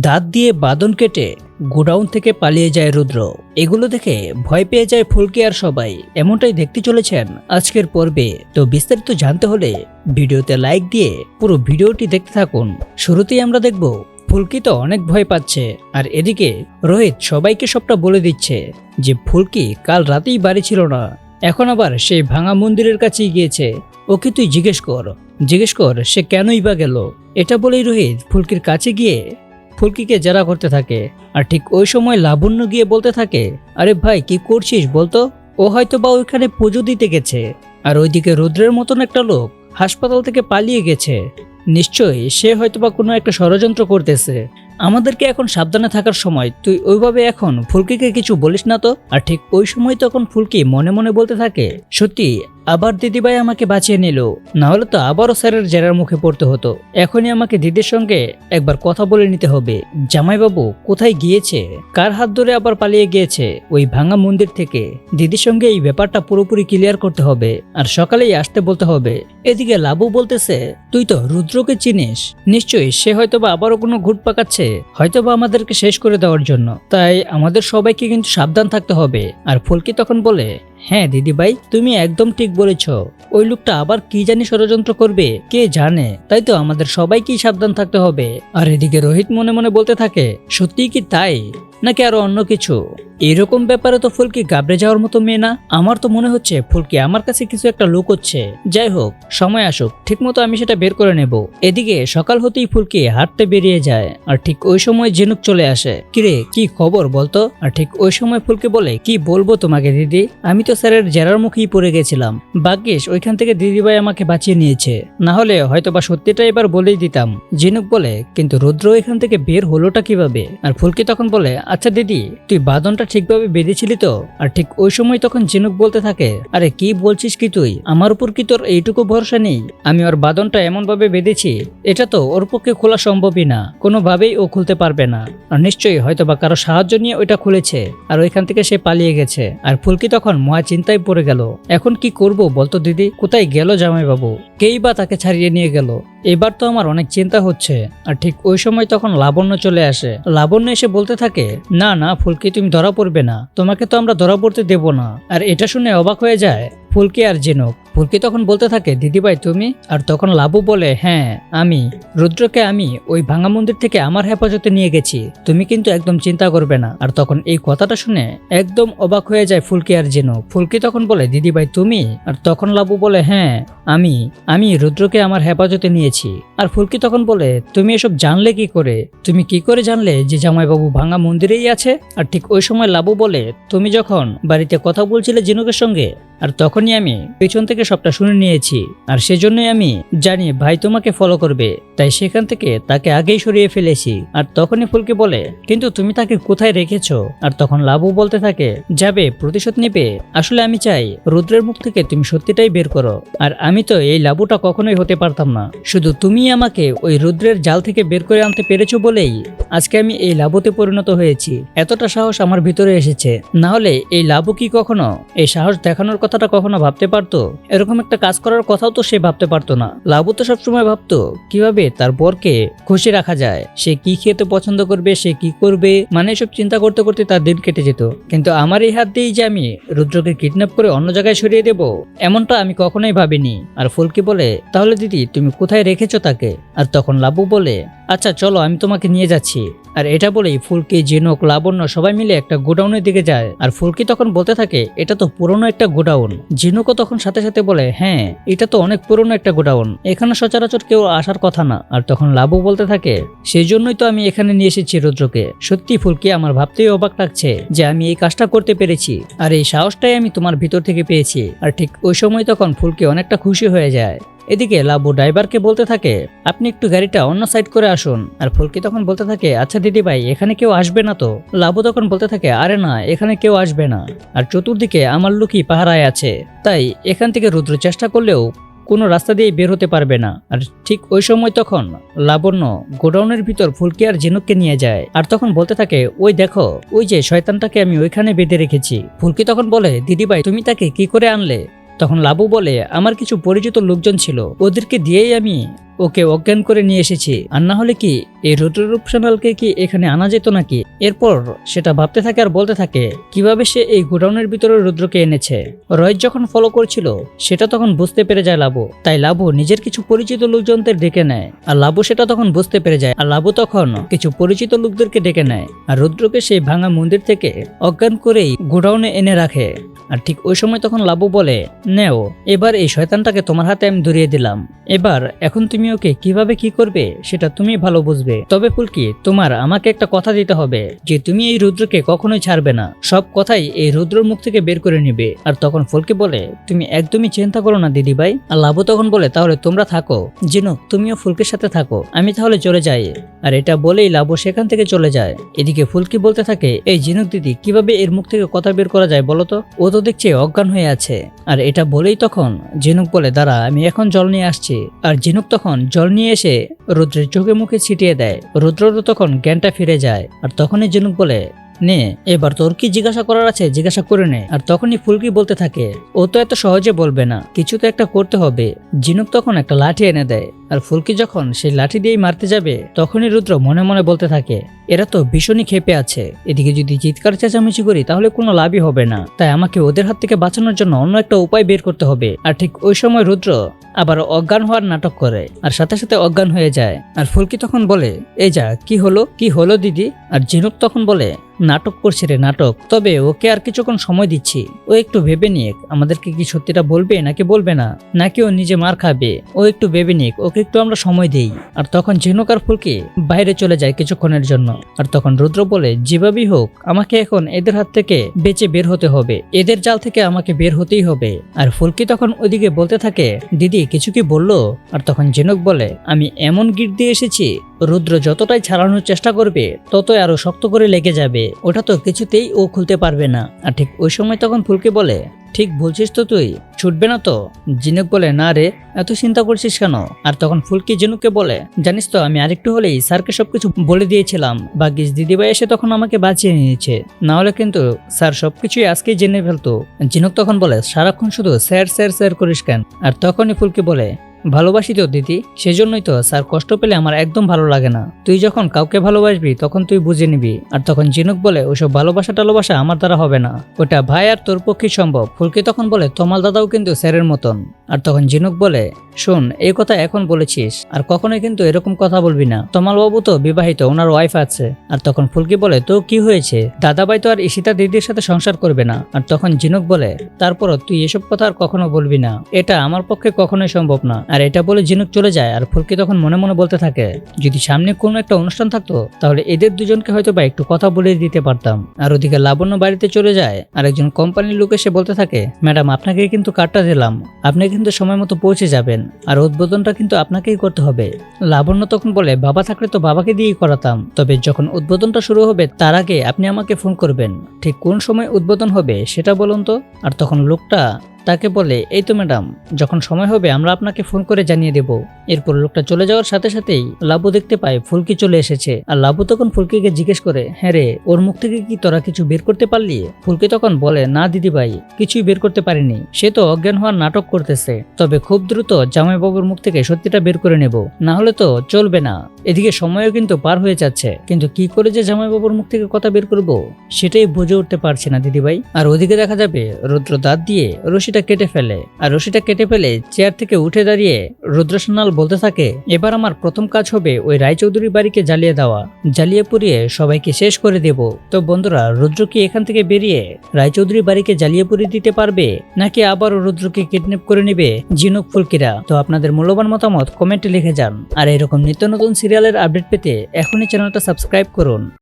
দাঁত দিয়ে বাদন কেটে গোডাউন থেকে পালিয়ে যায় রুদ্র। এগুলো দেখে ভয় পেয়ে যায় ফুলকি আর সবাই। এমনটাই দেখতে চলেছেন আজকের পর্বে। তো বিস্তারিত জানতে হলে ভিডিওতে লাইক দিয়ে পুরো ভিডিওটি দেখতে থাকুন। শুরুতেই আমরা দেখব, ফুলকি তো অনেক ভয় পাচ্ছে। আর এদিকে রোহিত সবাইকে সবটা বলে দিচ্ছে যে ফুলকি কাল রাতেই বাড়ি ছিল না। এখন আবার সেই ভাঙা মন্দিরের কাছেই গিয়েছে। ওকে তুই জিজ্ঞেস কর জিজ্ঞেস কর সে কেনই বা গেল? এটা বলেই রোহিত ফুলকির কাছে গিয়ে ফুলকিকে জেরা করতে থাকে। আর ঠিক ওই সময় লাবণ্য গিয়ে বলতে থাকে, আরে ভাই, কি করছিস বলতো? ও হয়তো বা ওইখানে পুজো দিতে গেছে। আর ওইদিকে রুদ্রের মতন একটা লোক হাসপাতাল থেকে পালিয়ে গেছে। নিশ্চয়ই সে হয়তো বা কোনো একটা ষড়যন্ত্র করতেছে। আমাদেরকে এখন সাবধানে থাকার সময় তুই ওইভাবে এখন ফুলকিকে কিছু বলিস না তো? আর ঠিক ওই সময় তখন ফুলকি মনে মনে বলতে থাকে, সত্যি আবার দিদিভাই আমাকে বাঁচিয়ে নিল। না হলে তো আবারও স্যারের জেরার মুখে পড়তে হতো। এখনই আমাকে দিদির সঙ্গে একবার কথা বলে নিতে হবে। জামাইবাবু কোথায় গিয়েছে? কার হাত ধরে আবার পালিয়ে গিয়েছে? ওই ভাঙা মন্দির থেকে। দিদির সঙ্গে এই ব্যাপারটা পুরোপুরি ক্লিয়ার করতে হবে। আর সকালেই আসতে বলতে হবে। এদিকে লাবু বলতেছে, তুই তো রুদ্রকে চিনিস। নিশ্চয়ই সে হয়তোবা আবারও কোনো ঘুট পাকাচ্ছে, হয়তোবা আমাদেরকে শেষ করে দেওয়ার জন্য। তাই আমাদের সবাইকে কিন্তু সাবধান থাকতে হবে। আর ফুলকি তখন বলে হ্যাঁ দিদি ভাই তুমি একদম ঠিক বলেছ। ওই লোকটা আবার কি জানি ষড়যন্ত্র করবে, কে জানে? তাই তো আমাদের সবাইকেই সাবধান থাকতে হবে। আর এদিকে রোহিত মনে মনে বলতে থাকে সত্যি কি তাই? নাকি আরও অন্য কিছু? এরকম ব্যাপারে তো ফুলকি গাবড়ে যাওয়ার মতো মেয়ে না। আমার তো মনে হচ্ছে ফুলকি আমার কাছে কিছু একটা লোক হচ্ছে। যাই হোক, সময় আসুক ঠিক মতো আমি সেটা বের করে নেব। এদিকে সকাল হতেই ফুলকি হাঁটতে বেরিয়ে যায়, আর ঠিক ওই সময় জেনুক চলে আসে। কিরে, কি খবর বলতো? আর ঠিক ওই সময় ফুলকি বলে, কি বলব তোমাকে দিদি? আমি তো স্যারের জেরার মুখেই পড়ে গেছিলাম। ভাগ্যিস ওইখান থেকে দিদিভাই আমাকে বাঁচিয়ে নিয়েছে। না হলে হয়তো বা সত্যিটা এবার বলেই দিতাম। জেনুক বলে, কিন্তু রুদ্র এখান থেকে বের হলোটা কীভাবে? আর ফুলকি তখন বলে আচ্ছা দিদি, তুই বাদনটা ঠিকভাবে বেঁধেছিলি তো? আর ঠিক ওই সময় তখন ঝিনুক বলতে থাকে, আরে, কি বলছিস কি তুই? আমার উপর কি তোর এইটুকু ভরসা নেই? আমি ওর বাদনটা এমন ভাবে বেঁধেছি, এটা তো ওর পক্ষে খোলা সম্ভবই না। কোনোভাবেই ও খুলতে পারবে না। আর নিশ্চয়ই হয়তো বা কারও সাহায্য নিয়ে ওইটা খুলেছে, আর ওইখান থেকে সে পালিয়ে গেছে। আর ফুলকি তখন মহা চিন্তায় পড়ে গেল, এখন কি করব বলতো দিদি? কোথায় গেল জামাইবাবু? কেই বা তাকে ছাড়িয়ে নিয়ে গেল? এবার তো আমার অনেক চিন্তা হচ্ছে, আর ঠিক ওই সময় তখন লাবণ্য চলে আসে। লাবণ্য এসে বলতে থাকে, না না, ফুলকি, তুমি ধরা পড়বে না। তোমাকে তো আমরা ধরা পড়তে দেব না। আর এটা শুনে অবাক হয়ে যায় ফুলকি আর জেনক। ফুলকি তখন বলতে থাকে, দিদিভাই, তুমি? আর তখন লাবু বলে হ্যাঁ আমি। রুদ্রকে আমি ওই ভাঙা মন্দির থেকে আমার হেফাজতে নিয়ে গেছি। তুমি কিন্তু একদম চিন্তা করবে না। আর তখন এই কথাটা শুনে একদম অবাক হয়ে যায় ফুলকি আর জেনক ফুলকি তখন বলে, দিদিভাই, তুমি? আর তখন লাবু বলে হ্যাঁ আমি। আমি রুদ্রকে আমার হেফাজতে নিয়েছি। আর ফুলকি তখন বলে, তুমি এসব জানলে কি করে? তুমি কি করে জানলে যে জামাইবাবু ভাঙা মন্দিরেই আছে? আর ঠিক ওই সময় লাবু বলে, তুমি যখন বাড়িতে কথা বলছিলে জিনুকের সঙ্গে আর তখনই আমি পেছন থেকে সবটা শুনে নিয়েছি। আর সেজন্যই আমি জানি ভাই তোমাকে ফলো করবে। তাই সেখান থেকে তাকে আগেই সরিয়ে ফেলেছি। আর তখনই ফুলকে বলে, কিন্তু তুমি তাকে কোথায় রেখেছো? আর তখন লাবু বলতে থাকে, যাবে, প্রতিশোধ নিবে। আসলে আমি চাই রুদ্রের মুখ থেকে তুমি সত্যিটাই বের করো। আর আমি তো এই লাবুটা কখনোই হতে পারতাম না। শুধু তুমি আমাকে ওই রুদ্রের জাল থেকে বের করে আনতে পেরেছ বলেই আজকে আমি এই লাবুতে পরিণত হয়েছি। এতটা সাহস আমার ভিতরে এসেছে। না হলে এই লাবু কি কখনো এই সাহস দেখানোর কথাটা কখনো ভাবতে পারতো? এরকম একটা কাজ করার কথাও তো সে ভাবতে পারতো না। লাবু তো সবসময় ভাবতো, কীভাবে তার বরকে খুশি রাখা যায়? সে কি খেতে পছন্দ করবে? সে কি করবে? মানে সব চিন্তা করতে করতে তার দিন কেটে যেত। কিন্তু আমার এই হাত দিয়েই যে আমি রুদ্রকে কিডন্যাপ করে অন্য জায়গায় সরিয়ে দেব, এমনটা আমি কখনোই ভাবিনি। আর ফুলকি বলে, তাহলে দিদি, তুমি কোথায় রেখেছো তাকে? আর তখন লাবু বলে আচ্ছা চলো, আমি তোমাকে নিয়ে যাচ্ছি। আর এটা বলেই ফুলকি জিনুক লাবণ্য সবাই মিলে একটা গোডাউনের দিকে যায়। আর ফুলকি তখন বলতে থাকে, এটা তো পুরনো একটা গোডাউন। জিনুকও তখন সাথে সাথে বলে হ্যাঁ এটা তো অনেক পুরনো একটা গোডাউন। এখানে সচরাচর কেউ আসার কথা না। আর তখন লাবু বলতে থাকে সেই জন্যই তো আমি এখানে নিয়ে এসেছি রুদ্রকে। সত্যি ফুলকি, আমার ভাবতেই অবাক লাগছে যে আমি এই কাজটা করতে পেরেছি। আর এই সাহসটাই আমি তোমার ভিতর থেকে পেয়েছি। আর ঠিক ওই সময় তখন ফুলকি অনেকটা খুশি হয়ে যায়। এদিকে লাবু ড্রাইভারকে বলতে থাকে, আপনি একটু গাড়িটা অন্য সাইড করে আসুন। আর ফুলকি তখন বলতে থাকে আচ্ছা দিদি ভাই এখানে কেউ আসবে না তো? লাবু তখন বলতে থাকে, আরে না, এখানে কেউ আসবে না। আর চতুর্দিকে আমার লুকি পাহারায় আছে। তাই এখান থেকে রুদ্র চেষ্টা করলেও কোনো রাস্তা দিয়ে বের হতে পারবে না। আর ঠিক ওই সময় তখন লাবণ্য গোডাউনের ভিতর ফুলকি আর ঝিনুককে নিয়ে যায়। আর তখন বলতে থাকে, ওই দেখো, ওই যে শয়তানটাকে আমি ওইখানে বেঁধে রেখেছি। ফুলকি তখন বলে, দিদিভাই, তুমি তাকে কি করে আনলে? তখন লাবু বলে আমার কিছু পরিচিত লোকজন ছিল ওদেরকে দিয়েই আমি ওকে অজ্ঞান করে নিয়ে এসেছি। আর না হলে কি, এই রুদ্ররূপসানালকে কি এখানে আনা যেত নাকি? এরপর সেটা ভাবতে থাকে আর বলতে থাকে, কীভাবে সে এই গোডাউনের ভিতরে রুদ্রকে এনেছে? রয় যখন ফলো করছিল, সেটা তখন বুঝতে পেরে যায় লাবু। তাই লাবু নিজের কিছু পরিচিত লোকজনদের ডেকে নেয়। আর লাবু সেটা তখন বুঝতে পেরে যায়। আর লাবু তখন কিছু পরিচিত লোকদেরকে ডেকে নেয়। আর রুদ্রকে সেই ভাঙা মন্দির থেকে অজ্ঞান করেই গোডাউনে এনে রাখে। আর ঠিক ওই সময় তখন লাবু বলে, নেও, এবার এই শয়তানটাকে তোমার হাতে আমি ধরিয়ে দিলাম। এবার এখন তুমি ওকে কীভাবে কি করবে, সেটা তুমি ভালো বুঝবে। তবে ফুলকি, তোমার আমাকে একটা কথা দিতে হবে, যে তুমি এই রুদ্রকে কখনোই ছাড়বে না। সব কথাই এই রুদ্রর মুখ থেকে বের করে নিবে। আর তখন ফুলকি বলে, তুমি একদমই চিন্তা করো না দিদি ভাই আর লাবু তখন বলে, তাহলে তোমরা থাকো। জিনুক তুমিও ফুলকির সাথে থাকো। আমি তাহলে চলে যাই। আর এটা বলেই লাবু সেখান থেকে চলে যায়। এদিকে ফুলকি বলতে থাকে, এই জিনুক দিদি, কীভাবে এর মুখ থেকে কথা বের করা যায় বলো তো? ও তো দেখছে অজ্ঞান হয়ে আছে। আর এটা বলেই তখন ঝিনুক বলে, দাঁড়া, আমি এখন জল নিয়ে আসছি। আর জিনুক তখন জল নিয়ে এসে রুদ্রের চোখে মুখে ছিটিয়ে দেয়। রুদ্ররও তখন জ্ঞানটা ফিরে যায়। আর তখনই ঝিনুক বলে, নে, এবার তোর কি জিজ্ঞাসা করার আছে, জিজ্ঞাসা করে নে। আর তখনই ফুলকি বলতে থাকে, ও তো এত সহজে বলবে না, কিছু তো একটা করতে হবে। জিনুক তখন একটা লাঠি এনে দেয়, আর ফুলকি যখন সেই লাঠি দিয়েই মারতে যাবে, তখনই রুদ্র মনে মনে বলতে থাকে, এরা তো ভীষণই ক্ষেপে আছে, এদিকে যদি চিৎকার চেঁচামেচি করি, তাহলে কোনো লাভই হবে না। তাই আমাকে ওদের হাত থেকে বাঁচানোর জন্য অন্য একটা উপায় বের করতে হবে। আর ঠিক ওই সময় রুদ্র আবার অজ্ঞান হওয়ার নাটক করে। আর সাথে সাথে অজ্ঞান হয়ে যায়। আর ফুলকি তখন বলে, এই যা, কি হলো? কি হলো দিদি? আর ঝিনুক তখন বলে নাটক করছে রে নাটক। তবে ওকে আর কিছুক্ষণ সময় দিচ্ছি। ও একটু ভেবে নিক, আমাদেরকে কি সত্যিটা বলবে নাকি বলবে না? নাকি ও নিজে মার খাবে? ও একটু ভেবে নিক, ওকে একটু আমরা সময় দেই। আর তখন ঝিনুক আর ফুলকি বাইরে চলে যায় কিছুক্ষণের জন্য। আর তখন রুদ্র বলে, যেভাবেই হোক, আমাকে এখন এদের হাত থেকে বেঁচে বের হতে হবে। এদের জাল থেকে আমাকে বের হতেই হবে। আর ফুলকি তখন ওদিকে বলতে থাকে, দিদি, কিছু কি বলল? আর তখন ঝিনুক বলে, আমি এমন গিট দিয়ে এসেছি রুদ্র যতটাই ছাড়ানোর চেষ্টা করবে, ততই আরও শক্ত করে লেগে যাবে। ওটা তো কিছুতেই ও খুলতে পারবে না। আর ঠিক ওই সময় তখন ফুলকে বলে, ঠিক বলছিস তো তুই, ছুটবে না তো? জিনুক বলে, না রে, এত চিন্তা করছিস কেন? আর তখন ফুলকি জিনুককে বলে, জানিস তো, আমি আরেকটু হলেই স্যারকে সবকিছু বলে দিয়েছিলাম। ভাগ্যিস দিদিভাই এসে তখন আমাকে বাঁচিয়ে নিয়েছে। না হলে কিন্তু স্যার সবকিছুই আজকেই জেনে ফেলতো। জিনুক তখন বলে, সারাক্ষণ শুধু স্যার স্যার স্যার করিস কেন? আর তখনই ফুলকি বলে ভালোবাসি তো, দিদি। সেজন্যই তো, স্যার, কষ্ট পেলে আমার একদম ভালো লাগে না। তুই যখন কাউকে ভালোবাসবি, তখন তুই বুঝে নিবি। আর তখন জিনুক বলে, ওসব ভালোবাসা টালোবাসা আমার দ্বারা হবে না। ওটা ভাই আর তোর পক্ষে সম্ভব। ফুলকি তখন বলে, তোমাল দাদাও কিন্তু স্যারের মতন। আর তখন জিনুক বলে, শোন, এই কথা এখন বলেছিস, আর কখনোই কিন্তু এরকম কথা বলবি না। তমাল বাবু তো বিবাহিত, ওনার ওয়াইফ আছে। আর তখন ফুলকি বলে, তো কি হয়েছে? দাদাভাই তো আর ঈশিতা দিদির সাথে সংসার করবে না। আর তখন জিনুক বলে, তারপরও তুই এসব কথা আর কখনো বলবি না। এটা আমার পক্ষে কখনোই সম্ভব না। আর এটা বলে জিনুক চলে যায় আর ফুলকি তখন মনে মনে বলতে থাকে, যদি সামনে কোনো একটা অনুষ্ঠান থাকতো, তাহলে এদের দুজনকে হয়তো বা একটু কথা বলে দিতে পারতাম। আর ওদিকে লাবণ্য বাড়িতে চলে যায় আর একজন কোম্পানির লোক এসে বলতে থাকে, ম্যাডাম, আপনাকে কিন্তু কার্ডটা দিলাম। আপনি কিন্তু সময় মতো পৌঁছে যাবেন আর উদ্বোধনটা কিন্তু আপনাকেই করতে হবে। লাবণ্য তখন বলে, বাবা থাকলে তো বাবাকে দিয়েই করাতাম। তবে যখন উদ্বোধনটা শুরু হবে, তার আগে আপনি আমাকে ফোন করবেন। ঠিক কোন সময় উদ্বোধন হবে সেটা বলুন তো? আর তখন লোকটা তাকে বলে, এই তো ম্যাডাম, যখন সময় হবে আমরা আপনাকে ফোন করে জানিয়ে দেব। এরপর লোকটা চলে যাওয়ার সাথে সাথেই লাবু দেখতে পায় ফুলকি চলে এসেছে। আর লাবু তখন ফুলকিকে জিজ্ঞেস করে হ্যাঁ রে, ওর মুখ থেকে কি তোরা কিছু বের করতে পারলি? ফুলকি তখন বলে, না দিদি ভাই, কিছুই বের করতে পারিনি। সে তো অজ্ঞান হওয়ার নাটক করতেছে। তবে খুব দ্রুত জামাইবাবুর মুখ থেকে সত্যিটা বের করে নেব। না হলে তো চলবে না। এদিকে সময়ও কিন্তু পার হয়ে যাচ্ছে। কিন্তু কি করে যে জামাইবাবুর মুখ থেকে কথা বের করব, সেটাই বুঝে উঠতে পারছে না দিদিভাই। আর ওদিকে দেখা যাবে, রুদ্র দাঁত দিয়ে রশিটা কেটে ফেলে। আর রশিটা কেটে ফেলে চেয়ার থেকে উঠে দাঁড়িয়ে রুদ্র সোনাল বলতে থাকে, এবার আমার প্রথম কাজ হবে ওই রায়চৌধুরী বাড়িকে জ্বালিয়ে দেওয়া। জ্বালিয়ে পুড়িয়ে সবাইকে শেষ করে দেব। তো বন্ধুরা, রুদ্র কি এখান থেকে বেরিয়ে রায়চৌধুরী বাড়িকে জ্বালিয়ে পুড়িয়ে দিতে পারবে? নাকি আবারও রুদ্রকে কিডন্যাপ করে নেবে জিনুক ফুলকিরা? তো আপনাদের মূল্যবান মতামত কমেন্টে লিখে যান। আর এরকম নিত্য নতুন সিরিয়ালের আপডেট পেতে এখনই চ্যানেলটা সাবস্ক্রাইব করুন।